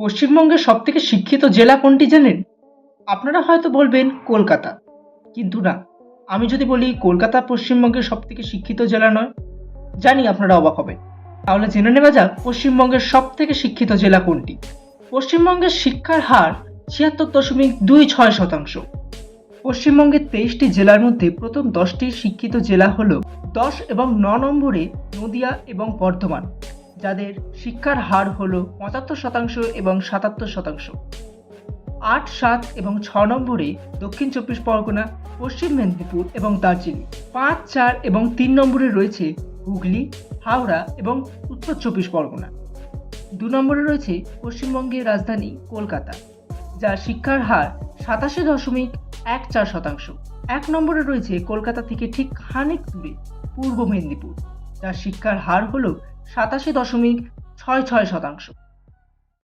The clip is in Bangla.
পশ্চিমবঙ্গের সবথেকে শিক্ষিত জেলা কোনটি জানেন? আপনারা হয়তো বলবেন কলকাতা। কিন্তু না, আমি যদি বলি কলকাতা পশ্চিমবঙ্গের সবথেকে শিক্ষিত জেলা নয়, জানি আপনারা অবাক হবেন। তাহলে জেনে নেওয়া যাক পশ্চিমবঙ্গের সবথেকে শিক্ষিত জেলা কোনটি। পশ্চিমবঙ্গের শিক্ষার হার ছিয়াত্তর দশমিক দুই ছয় শতাংশ। পশ্চিমবঙ্গের তেইশটি জেলার মধ্যে প্রথম দশটি শিক্ষিত জেলা হল দশ এবং ন নম্বরে নদিয়া এবং বর্ধমান। যাদের শিক্ষার হার হল পঁচাত্তর শতাংশ এবং সাতাত্তর শতাংশ। আট সাত এবং ছ নম্বরে দক্ষিণ চব্বিশ পরগনা, পশ্চিম মেদিনীপুর এবং দার্জিলিং। পাঁচ চার এবং তিন নম্বরে রয়েছে হুগলি, হাওড়া এবং উত্তর চব্বিশ পরগনা। দু নম্বরে রয়েছে পশ্চিমবঙ্গের রাজধানী কলকাতা, যার শিক্ষার হার সাতাশি দশমিক এক চার শতাংশ। এক নম্বরে রয়েছে কলকাতা থেকে ঠিক খানিক দূরে পূর্ব মেদিনীপুর, যার শিক্ষার হার হল সাতাশি দশমিক ছয় ছয় শতাংশ।